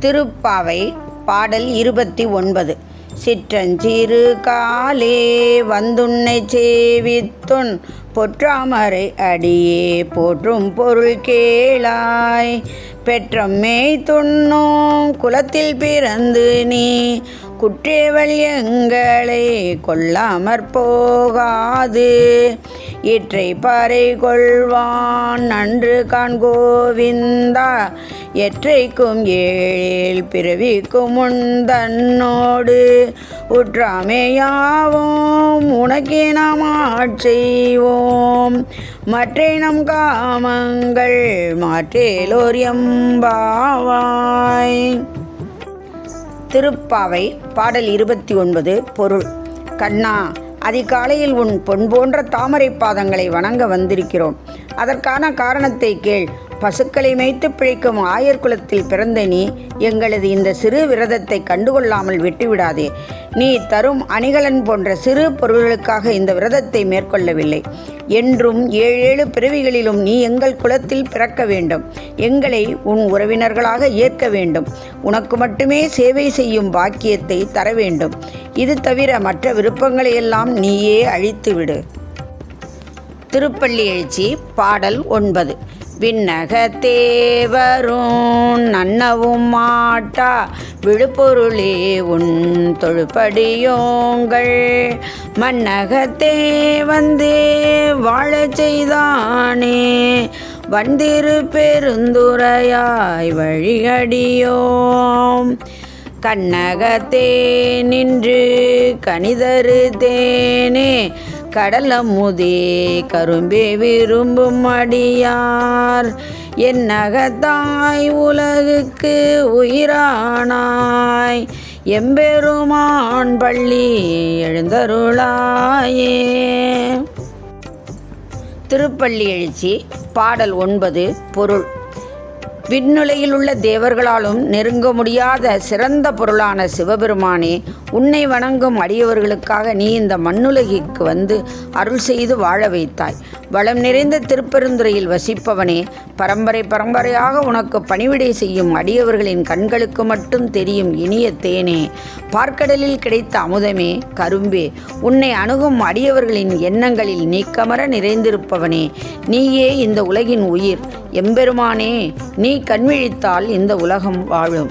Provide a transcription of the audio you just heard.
திருப்பாவை பாடல் இருபத்தி ஒன்பது. சிற்றஞ்சிறு காலே வந்துன்னை சேவித்துன் பொற்றாமரை அடியே போற்றும் பொருள் கேளாய். பெற்றம்மே துண்ணும் குலத்தில் பிறந்து நீ குற்றேவல் எங்களை கொல்லாமற் போகாது. இற்றை பாறை கொள்வான் நன்று காண்கோவிந்தா எற்றைக்கும் ஏழில் பிறவிக்கும் முந்தன்னோடு உற்றாமையாவோம் உனக்கே நாம் ஆட்செய்வோம் மற்றை நம் காமங்கள் மாற்றேலோர் எம்பாவாய். திருப்பாவை பாடல் இருபத்தி ஒன்பது பொருள். கண்ணா அதிகாலையில் உன் பொன் போன்ற தாமரை பாதங்களை வணங்க வந்திருக்கிறோம். அதற்கான காரணத்தை கேள். பசுக்களை மேய்த்து பிழைக்கும் ஆயர் குலத்தில் பிறந்த நீ எங்களது இந்த சிறு விரதத்தை கண்டுகொள்ளாமல் விட்டுவிடாதே. நீ தரும் அணிகலன் போன்ற சிறு பொருள்களுக்காக இந்த விரதத்தை மேற்கொள்ளவில்லை. என்றும் ஏழேழு பிறவிகளிலும் நீ எங்கள் குலத்தில் பிறக்க வேண்டும். எங்களை உன் உறவினர்களாக ஏற்க வேண்டும். உனக்கு மட்டுமே சேவை செய்யும் பாக்கியத்தை தர வேண்டும். இது தவிர மற்ற விருப்பங்களையெல்லாம் நீயே அழித்துவிடு. திருப்பள்ளி எழுச்சி பாடல் ஒன்பது. விண்ணகத்தேவரும் நன்னவும் மாட்டா விழுப்பொருளே உன் தொழுப்படியோங்கள். மன்னகத்தே வந்தே வாழச் செய்தானே வந்திரு பெருந்துரையாய் வழியடியோம் கண்ணகத்தே நின்று கணிதரு தேனே கடலமுதே கரும்பே விரும்பும் அடியார் என்னகத்தாய் உலகுக்கு உயிரானாய். எம்பெருமான் பள்ளி எழுந்தருளாயே. திருப்பள்ளி எழுச்சி பாடல் ஒன்பது பொருள். விண்ணுலையில் உள்ள தேவர்களாலும் நெருங்க முடியாத சிறந்த பொருளான சிவபெருமானே உன்னை வணங்கும் அடியவர்களுக்காக நீ இந்த மண்ணுலகிற்கு வந்து அருள் செய்து வாழ வைத்தாய். வளம் நிறைந்த திருப்பெருந்துறையில் வசிப்பவனே பரம்பரை பரம்பரையாக உனக்கு பணிவிடை செய்யும் அடியவர்களின் கண்களுக்கு மட்டும் தெரியும் இனிய தேனே. பார்க்கடலில் கிடைத்த அமுதமே கரும்பே உன்னை அணுகும் அடியவர்களின் எண்ணங்களில் நீக்கமர நிறைந்திருப்பவனே. நீயே இந்த உலகின் உயிர். எம்பெருமானே நீ கண்விழித்தால் இந்த உலகம் வாழும்.